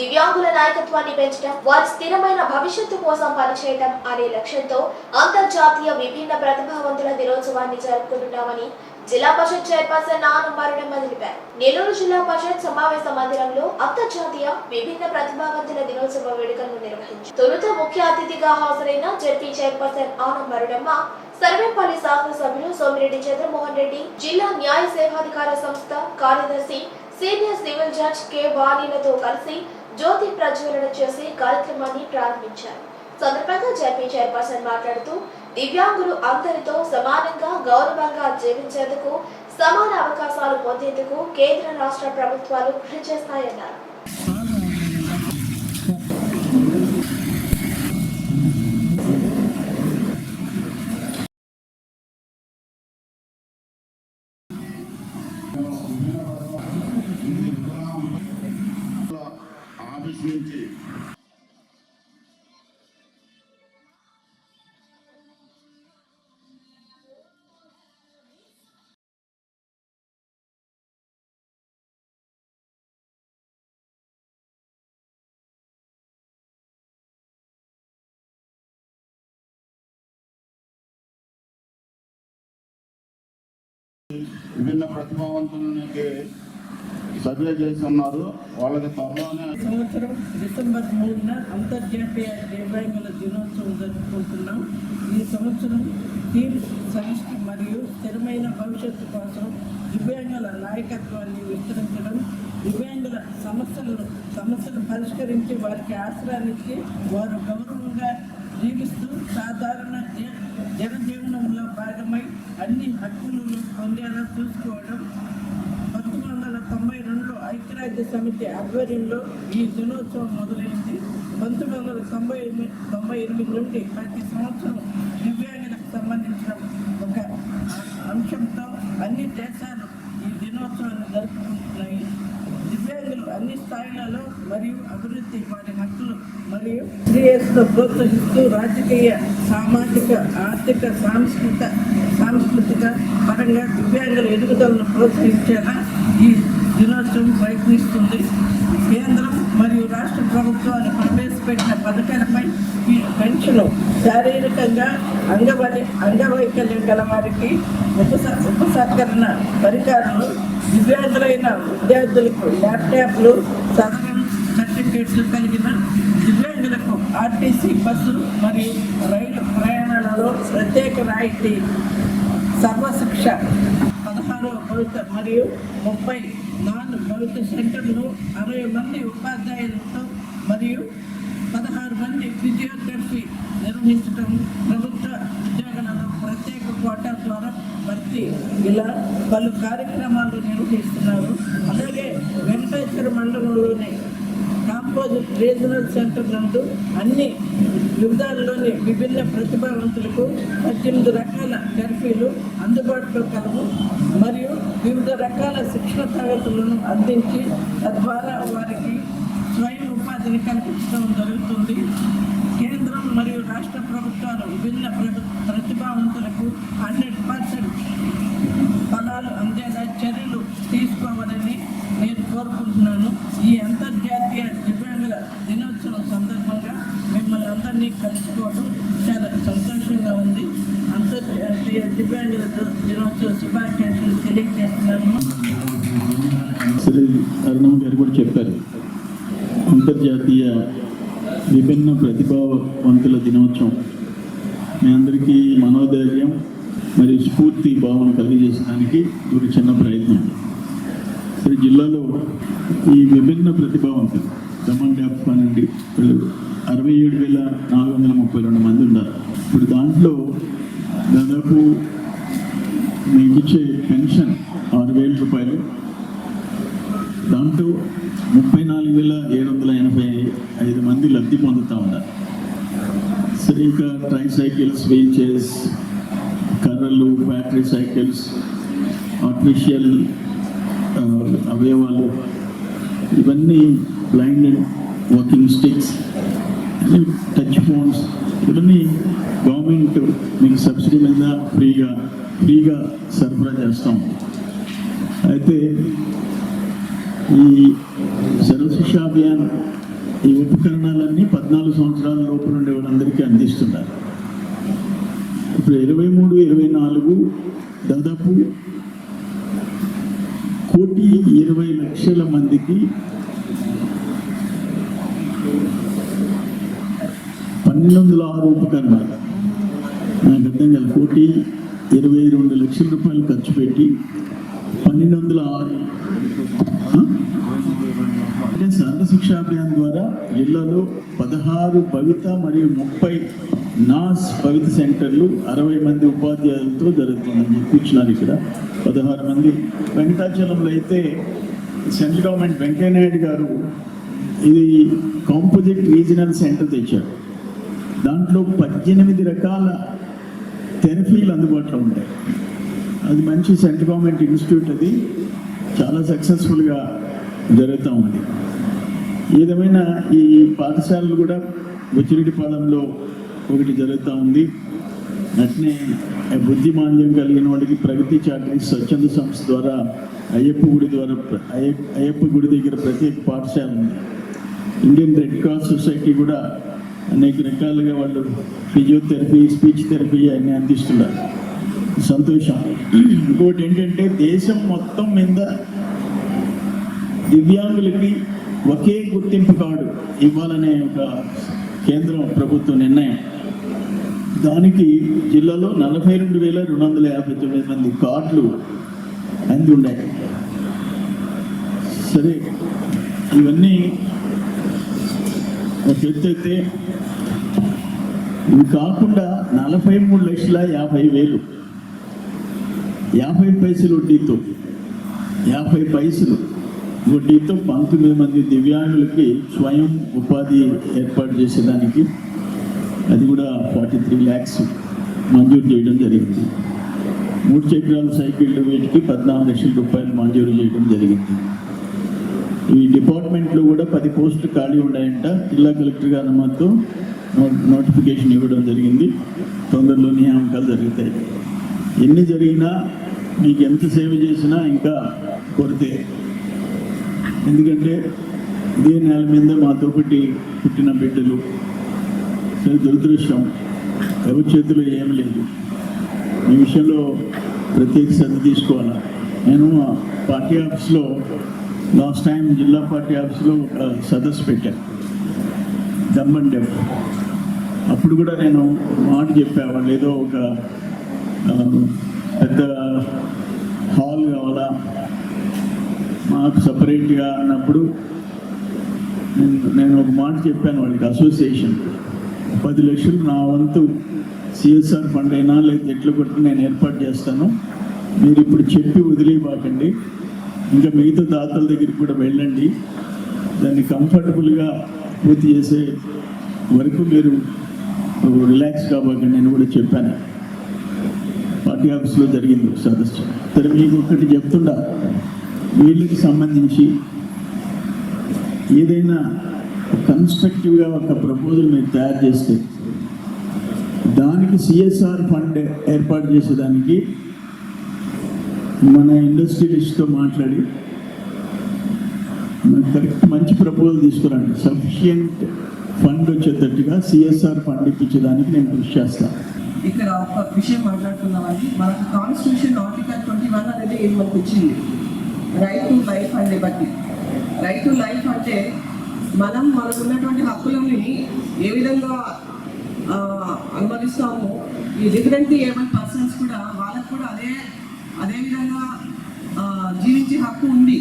దివ్యాంగుల నాయకత్వాన్ని పెంచడం వారి స్థిరమైన భవిష్యత్తు కోసం పనిచేయడం అనే లక్ష్యంతో అంతర్జాతీయ విభిన్న ప్రతిభావంతుల దినోత్సవాన్ని జరుపుకుంటున్నామని జిల్లా పరిషత్ చైర్పర్సన్ ఆనం తెలిపారు. నెల్లూరు జిల్లా పరిషత్ సమావేశ మందిరంలో అంతర్జాతీయ విభిన్న ప్రతిభావంతుల దినోత్సవ వేడుకలను నిర్వహించారు. తొలుత ముఖ్య అతిథిగా హాజరైన జెడ్పీ చైర్పర్సన్ ఆనంబరుడమ్మ సర్వేపల్లి శాసనసభ్యులు సోమిరెడ్డి చంద్రమోహన్ రెడ్డి జిల్లా న్యాయ సేవాధికార సంస్థ కార్యదర్శి సీనియర్ సివిల్ జడ్జ్ కె వాణిలతో కలిసి జ్యోతి ప్రజ్వలన చేసి కార్యక్రమాన్ని ప్రారంభించారు. సందర్భంగా జేపీ చైర్పర్సన్ మాట్లాడుతూ దివ్యాంగులు అందరితో సమానంగా గౌరవంగా జీవించేందుకు సమాన అవకాశాలు పొందేందుకు కేంద్ర రాష్ట్ర ప్రభుత్వాలు కృషి చేస్తాయన్నారు. ఆఫీస్ నుంచి విభిన్న ప్రతిభావంతులకి సర్వే చేస్తున్నారు. వాళ్ళకి త్వరలోనే సంవత్సరం డిసెంబర్ మూడున అంతర్జాతీయ దివ్యాంగుల దినోత్సవం జరుపుకుంటున్నాం. ఈ సంవత్సరం థీమ్ సమిష్టి మరియు స్థిరమైన భవిష్యత్తు కోసం దివ్యాంగుల నాయకత్వాన్ని విస్తరించడం దివ్యాంగుల సమస్యలను సమస్యలు పరిష్కరించి వారికి ఆశ్రయానికి వారు గౌరవంగా జీవిస్తూ సాధారణ జనజీవనంలో భాగమై అన్ని హక్కులను పొందేలా చూసుకోవడం పంతొమ్మిది వందల తొంభై రెండులో ఐక్యరాజ్య సమితి ఆధ్వర్యంలో ఈ దినోత్సవం మొదలైంది. పంతొమ్మిది వందల తొంభై ఎనిమిది తొంభై ఎనిమిది నుండి ప్రతి సంవత్సరం దివ్యాంగులకు సంబంధించిన ఒక అంశంతో అన్ని దేశాలు ఈ దినోత్సవాన్ని జరుపుకుంటున్నాయి. దివ్యాంగులు అన్ని స్థాయిలలో మరియు అభివృద్ధి వారి హక్కులు మరియు క్రియేట్స్ను ప్రోత్సహిస్తూ రాజకీయ సామాజిక ఆర్థిక సాంస్కృతిక సాంస్కృతిక పరంగా దివ్యాంగుల ఎదుగుదలను ప్రోత్సహించేలా ఈ దినోత్సవం ప్రయత్నిస్తుంది. కేంద్రం మరియు రాష్ట్ర ప్రభుత్వాలు ప్రవేశపెట్టిన పథకాలపై ఈ పెన్షన్ శారీరకంగా అంగవై అంగవైకల్యం గల వారికి ఉపస ఉపసంకరణ పరికరాలు దివ్యాంగులైన విద్యార్థులకు ల్యాప్టాప్లు సదరం సర్టిఫికేట్లు కలిగిన దివ్యాంగులకు ఆర్టీసీ బస్సు మరియు రైలు ప్రయాణాలలో ప్రత్యేక రాయితీ సర్వశిక్ష పదహారవ భవిత మరియు ముప్పై నాలుగు సెంటర్లో సెంటర్లు అరవై మంది ఉపాధ్యాయులతో మరియు పదహారు మంది ఫిజియోథెరపీ నిర్వహించడం ప్రభుత్వ ఉద్యోగాలలో ప్రత్యేక కోటా ద్వారా భర్తీ. ఇలా పలు కార్యక్రమాలు నిర్వహిస్తున్నారు. అలాగే వెంకటేశ్వర మండలంలోని కాంపోజిట్ రీజనల్ సెంటర్ నందు అన్ని వివిధాల్లోని విభిన్న ప్రతిభావంతులకు పద్దెనిమిది రకాల థెరపీలు అందుబాటులో కలవు. మరియు వివిధ రకాల శిక్షణ తరగతులను అందించి తద్వారా వారికి స్వయం ఉపాధిని కల్పించడం జరుగుతుంది. కేంద్రం మరియు రాష్ట్ర ప్రభుత్వాలు విభిన్న ప్రతిభావంతులకు హండ్రెడ్ పర్సెంట్ ఫలాలు అందేలా చర్యలు తీసుకోవాలని నేను కోరుకుంటున్నాను. ఈ అంతర్జాతీయ దివ్యాంగుల దినోత్సవం సందర్భంగా మిమ్మల్ని అందరినీ కలుసుకోవడం చాలా సంతోషంగా ఉంది. అంతర్జాతీయ దివ్యాంగుల దినోత్సవం శుభాకాంక్షలు తెలియజేస్తున్నాను శ్రీ అరుణమ్మ గారు కూడా చెప్పారు అంతర్జాతీయ విభిన్న ప్రతిభావంతుల దినోత్సవం. మీ అందరికీ మనోధైర్యం మరియు స్ఫూర్తి భావన కలిగజేసడానికి ఒక చిన్న ప్రయత్నం. ఈ జిల్లాలో ఈ విభిన్న ప్రతిభావంతులు దమన్ డ్యాప్ కానివ్వండి వీళ్ళు అరవై ఏడు వేల నాలుగు వందల ముప్పై రెండు మంది ఉన్నారు. ఇప్పుడు దాంట్లో దాదాపు మీకు ఇచ్చే పెన్షన్ ఆరు వేల రూపాయలు. దాంట్లో ముప్పై నాలుగు వేల ఏడు వందల ఐదు మంది లబ్ధి పొందుతూ ఉన్నారు. సరే ఇంకా ట్రై సైకిల్స్ వీల్చైర్స్ కర్రలు బ్యాటరీ సైకిల్స్ ఆర్టిఫిషియల్ అవయవాలు ఇవన్నీ blind and walking sticks touch phones ఇవన్నీ గవర్నమెంట్ మీకు సబ్సిడీ మీద ఫ్రీగా ఫ్రీగా సరఫరా చేస్తాం అయితే ఈ సర్వశిక్ష అభియాన్ ఈ ఉపకరణాలన్నీ పద్నాలుగు సంవత్సరాల లోపు నుండి వాళ్ళందరికీ అందిస్తున్నారు. ఇప్పుడు ఇరవై మూడు ఇరవై నాలుగు దాదాపు కోటి ఇరవై లక్షల మందికి పన్నెండు వందల ఆరు ఉపకరణాలు నాకు అర్థం కాదు. కోటి ఇరవై రెండు లక్షల రూపాయలు ఖర్చు పెట్టి పన్నెండు వందల ఆరు సార్. అంటే శిక్షా ద్వారా జిల్లాలో పదహారు భవిత మరియు ముప్పై నాస్ పవిత సెంటర్లు అరవై మంది ఉపాధ్యాయులతో జరుగుతుందని చెప్పించినారు ఇక్కడ. పదహారు మంది. వెంకటాచలంలో అయితే సెంట్రల్ గవర్నమెంట్ వెంకయ్యనాయుడు గారు ఇది కాంపోజిట్ రీజనల్ సెంటర్ తెచ్చారు. దాంట్లో పద్దెనిమిది రకాల థెరపీలు అందుబాటులో ఉంటాయి. అది మంచి సెంట్రల్ గవర్నమెంట్ ఇన్స్టిట్యూట్ అది. చాలా సక్సెస్ఫుల్గా జరుగుతూ ఉంది. ఏదేమైనా ఈ పాఠశాలలు కూడా బుచ్చిరెడ్డిపాలెంలో ఒకటి జరుగుతూ ఉంది. అట్నే బుద్ధిమాంద్యం కలిగిన వాడికి ప్రగతి చాకరీ స్వచ్ఛంద సంస్థ ద్వారా అయ్యప్ప గుడి ద్వారా అయ్య- అయ్యప్ప గుడి దగ్గర ప్రత్యేక పాఠశాల ఉంది. ఇండియన్ రెడ్ క్రాస్ సొసైటీ కూడా అనేక రకాలుగా వాళ్ళు ఫిజియోథెరపీ స్పీచ్ థెరపీ అన్ని అందిస్తున్నారు. సంతోషం. ఇంకోటి ఏంటంటే దేశం మొత్తం మీద దివ్యాంగులకి ఒకే గుర్తింపు కార్డు ఇవ్వాలనే ఒక కేంద్రం ప్రభుత్వ నిర్ణయం. దానికి జిల్లాలో నలభై రెండు వేల రెండు వందల యాభై తొమ్మిది మంది కార్డులు అంది సరే ఇవన్నీ ఒక ఇవి కాకుండా నలభై మూడు లక్షల యాభై వేలు. యాభై పైసలు వడ్డీతో యాభై పైసలు. వడ్డీతో పంతొమ్మిది మంది దివ్యాంగులకి స్వయం ఉపాధి ఏర్పాటు చేసేదానికి అది కూడా ఫార్టీ త్రీ ల్యాక్స్ మంజూరు చేయడం జరిగింది. మూడు చక్రాల సైకిళ్ళు వీటికి పద్నాలుగు లక్షల రూపాయలు మంజూరు చేయడం జరిగింది. ఈ డిపార్ట్మెంట్లో కూడా పది పోస్టులు ఖాళీ ఉన్నాయంట. జిల్లా కలెక్టర్ గారి మాతో నోటిఫికేషన్ ఇవ్వడం జరిగింది. తొందరలో నియామకాలు జరుగుతాయి. ఎన్ని జరిగినా మీకు ఎంత సేవ చేసినా ఇంకా కొరతే. ఎందుకంటే ఇదే నేల మీద మాతో పెట్టి పుట్టిన బిడ్డలు. చాలా దురదృష్టం. ఎవరి చేతిలో ఏం లేదు. ఈ విషయంలో ప్రత్యేక శ్రద్ధ తీసుకోవాలా? నేను ఆ పార్టీ ఆఫీస్లో లాస్ట్ టైం జిల్లా పార్టీ ఆఫీస్లో ఒక సదస్సు పెట్టాను దమ్ అండ్ అప్పుడు కూడా నేను మాట చెప్పా. వాళ్ళు ఏదో ఒక మాకు అన్నప్పుడు నేను నేను ఒక మాట చెప్పాను వాళ్ళకి అసోసియేషన్ పది లక్షలు నా వంతు సిఎస్ఆర్ ఫండ్ అయినా లేదా ఎట్లు కొట్టి నేను ఏర్పాటు చేస్తాను. మీరు ఇప్పుడు చెప్పి వదిలేయబాకండి. ఇంకా మిగతా దాతల దగ్గరికి కూడా వెళ్ళండి. దాన్ని కంఫర్టబుల్గా పూర్తి చేసే వరకు మీరు రిలాక్స్ కాబోకండి నేను కూడా చెప్పాను. పార్టీ ఆఫీస్లో జరిగింది సదస్సు. సరే మీకు ఒకటి చెప్తుండా వీళ్ళకి సంబంధించి ఏదైనా కన్స్ట్రక్టివ్గా ఒక ప్రపోజల్ మీరు తయారు చేస్తే దానికి సిఎస్ఆర్ ఫండ్ ఏర్పాటు చేసేదానికి మన ఇండస్ట్రియలిస్ట్తో మాట్లాడి కరెక్ట్ మంచి ప్రపోజల్ తీసుకురండి. సఫిషియంట్ ఫండ్ వచ్చేటట్టుగా సిఎస్ఆర్ ఫండ్ ఇప్పించడానికి నేను కృషి చేస్తాను ఇక్కడ ఒక విషయం మాట్లాడుతున్నామండి మనకు కాన్స్టిట్యూషన్ ఆర్టికల్ ట్వంటీ వన్ అనేది ఏది మనకు వచ్చింది రైట్ టు లైఫ్ అండ్ బట్టి. రైట్ టు లైఫ్ అంటే మనం మనకు ఉన్నటువంటి హక్కులని ఏ విధంగా ఆ, అనుమతిస్తామో ఈ డిఫరెంట్లీ ఏబుల్ పర్సన్స్ కూడా వాళ్ళకు కూడా అదే అదే విధంగా జీవించే హక్కు ఉంది.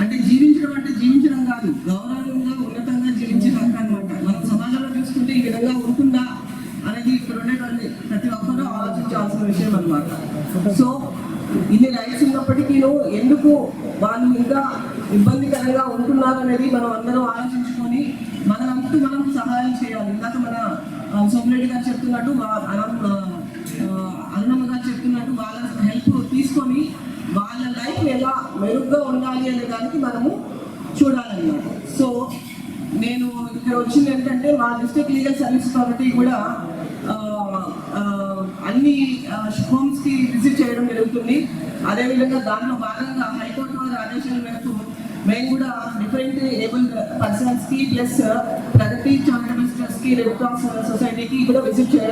అంటే జీవించడం అంటే జీవించడం కాదు గౌరవంగా ఉన్నతంగా జీవించే హక్కు అనమాట మనం సమాజంలో చూసుకుంటే ఈ విధంగా ఉంటుందా అనేది ఇక్కడ ఉండేటువంటి ప్రతి ఒక్కరూ ఆలోచించాల్సిన విషయం అనమాట సో ఇన్ని రైట్స్ ఉన్నప్పటికీ ఎందుకు వాళ్ళు ఇంకా ఇబ్బందికరంగా ఉంటున్నారు అనేది మనం అందరం ఆలోచించుకొని మన వంతు మనం సహాయం చేయాలి. ఇందాక మన సోమరెడ్డి గారు చెప్తున్నట్టు అరుణమ్మ గారు చెప్తున్నట్టు వాళ్ళ హెల్ప్ తీసుకొని వాళ్ళ లైఫ్ ఎలా మెరుగ్గా ఉండాలి అనే దానికి మనము చూడాలన్నమాట. సో నేను ఇక్కడ వచ్చింది ఏంటంటే మా డిస్ట్రిక్ట్ లీగల్ సర్వీస్ అథారిటీ కూడా అన్ని హోమ్స్కి విజిట్ చేయడం జరుగుతుంది. అదేవిధంగా దానిలో భాగంగా ఆదేశాల మేరకు మేము కూడా డిఫరెంట్ ఏబుల్ పర్సన్స్కి plus Pragathi charitable trust red cross సొసైటీకి కూడా విజిట్ చేయడం